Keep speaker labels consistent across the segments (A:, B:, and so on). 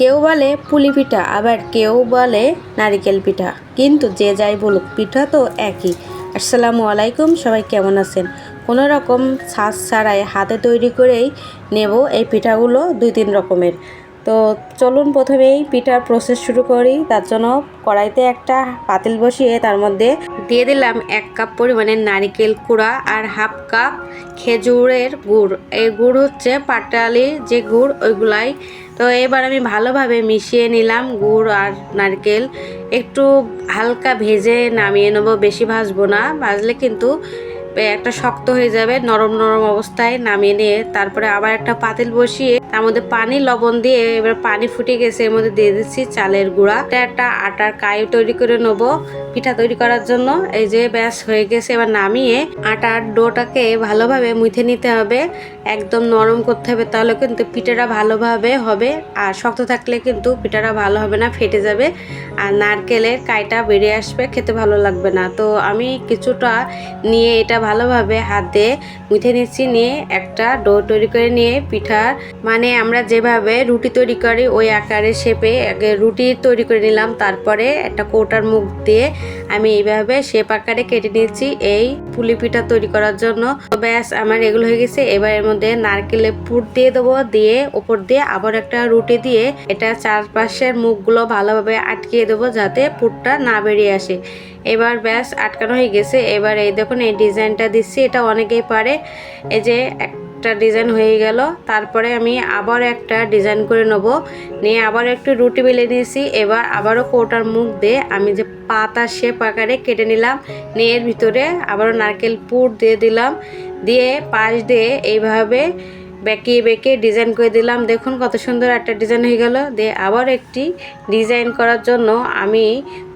A: কেউ বলে পুলি পিঠা, আবার কেউ বলে নারিকেল পিঠা। কিন্তু যে যাই বলুক, পিঠা তো একই। আসসালামু আলাইকুম, সবাই কেমন আছেন? কোনো রকম ছাঁচ ছাড়াই হাতে তৈরি করেই নেব এই পিঠাগুলো দুই তিন রকমের। তো চলুন প্রথমেই পিঠার প্রসেস শুরু করি। তার জন্য কড়াইতে একটা পাতিল বসিয়ে তার মধ্যে দিয়ে দিলাম এক কাপ পরিমাণে নারিকেল কুড়া আর হাফ কাপ খেজুরের গুড়। এই গুড় হচ্ছে পাটালির যে গুড়, ওইগুলাই তো এবার আমি ভালোভাবে মিশিয়ে নিলাম গুড় আর নারকেল। একটু হালকা ভেজে নামিয়ে নেব, বেশি ভাজবো না। ভাজলে কিন্তু একটা শক্ত হয়ে যাবে, নরম নরম অবস্থায় নামিয়ে নিয়ে তারপরে আবার একটা পাতিল বসিয়ে তার মধ্যে পানি, লবণ দিয়ে এবার পানি ফুটে গেছে, এর মধ্যে দিয়ে দিচ্ছি চালের গুঁড়া। এটা একটা আটার কাই তৈরি করে নেব পিঠা তৈরি করার জন্য। এই যে ব্যাস হয়ে গেছে, এবার নামিয়ে আটার ডোটাকে ভালোভাবে মুথে নিতে হবে। একদম নরম করতে হবে, তাহলে কিন্তু পিঠাটা ভালোভাবে হবে। আর শক্ত থাকলে কিন্তু পিঠাটা ভালো হবে না, ফেটে যাবে। আর নারকেলের কাইটা বেরিয়ে আসবে, খেতে ভালো লাগবে না। তো আমি কিছুটা নিয়ে এটা ভালোভাবে হাত মুথে নিচ্ছি, নিয়ে একটা ডো তৈরি করে নিয়ে পিঠা মানে আমরা যেভাবে রুটি তৈরি করি, ওই আকারে শেপে আগে রুটি তৈরি করে নিলাম, তারপরে একটা কৌটার মুখ দিয়ে আমি এইভাবে শেপ আকারে কেটে নিয়েছি এই পুলি পিঠা তৈরি করার জন্য। ব্যাস, আমার এগুলো হয়ে গেছে। এবার এর মধ্যে নারকেলের পুর দিয়ে দেবো, দিয়ে ওপর দিয়ে আবার একটা রুটি দিয়ে এটা চারপাশের মুখগুলো ভালোভাবে আটকিয়ে দেবো, যাতে পুরটা না বেরিয়ে আসে। এবার ব্যাস, আটকানো হয়ে গেছে। এবার এই দেখুন, এই ডিজাইনটা দিচ্ছি। এটা অনেকেই পারে। এই যে একটা ডিজাইন হয়ে গেল। তারপরে আমি আবার একটা ডিজাইন করে নেব। নিয়ে আবার একটু রুটি বেলে নিয়েছি। এবার আবারও কৌটার মুখ দিয়ে আমি যে পাতা শেপ আকারে কেটে নিলাম। নিয়ে এর ভিতরে আবারও নারকেল পুর দিয়ে দিলাম। দিয়ে পাশ দিয়ে এইভাবে বেঁকিয়ে বেঁকে ডিজাইন করে দিলাম। দেখুন কত সুন্দর একটা ডিজাইন হয়ে গেল। দিয়ে আবার একটি ডিজাইন করার জন্য আমি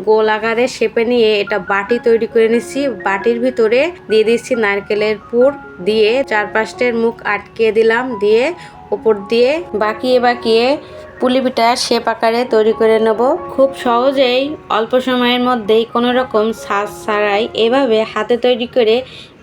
A: গোল আকারে শেপে নিয়ে এটা বাটি তৈরি করে নিচ্ছি। বাটির ভিতরে দিয়ে দিচ্ছি নারকেলের পুর দিয়ে চারপাশের মুখ আটকে দিলাম। দিয়ে ওপর দিয়ে বাকিয়ে বাকিয়ে পুলি পিঠার শেপ আকারে তৈরি করে নেব। খুব সহজেই অল্প সময়ের মধ্যেই কোনো রকম সাজ ছাড়াই এভাবে হাতে তৈরি করে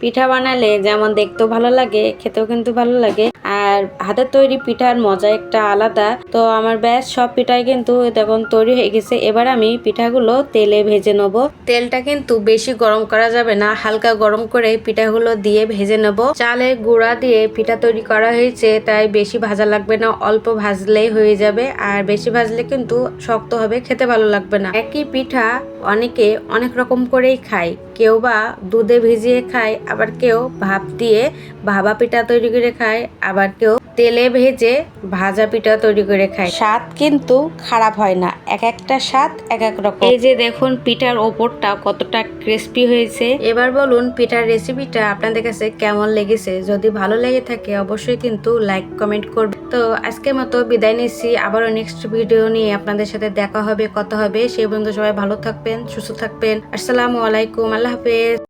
A: পিঠা বানালে যেমন দেখতেও ভালো লাগে, খেতেও কিন্তু ভালো লাগে। আর হাতের তৈরি পিঠার মজা একটা আলাদা। তো আমার ব্যাস সব পিঠাই কিন্তু তখন তৈরি হয়ে গেছে। এবার আমি পিঠাগুলো তেলে ভেজে নেব। তেলটা কিন্তু বেশি গরম করা যাবে না, হালকা গরম করে পিঠাগুলো দিয়ে ভেজে নেব। চালের গুঁড়া দিয়ে পিঠা তৈরি করা হয়েছে, তাই বেশি ভাজা লাগবে না, অল্প ভাজলেই হয়ে যাবে। আর বেশি ভাজলে কিন্তু শক্ত হবে, খেতে ভালো লাগবে না। একই পিঠা অনেকে অনেক রকম করেই খায়। কেউ বা দুধে ভিজিয়ে খায়, আবার কেউ ভাপ দিয়ে ভাবা পিঠা তৈরি করে খায়, আবার কেউ তেলে ভেজে ভাজা পিঠা তৈরি করে খায়। স্বাদ কিন্তু খারাপ হয় না এক একটা স্বাদ এক এক রকম। এই যে দেখুন পিঠার ওপরটা কতটা ক্রিস্পি হয়েছে। এবার বলুন পিঠার রেসিপিটা আপনাদের কাছে কেমন লেগেছে? যদি ভালো লেগে থাকে অবশ্যই কিন্তু লাইক কমেন্ট করবে তো আজকের মতো বিদায় নিচ্ছি। আবারও নেক্সট ভিডিও নিয়ে আপনাদের সাথে দেখা হবে কথা হবে। সেই পর্যন্ত সবাই ভালো থাকবেন সুস্থ থাকবেন। আসসালামু আলাইকুম আল্লাহ হাফেজ।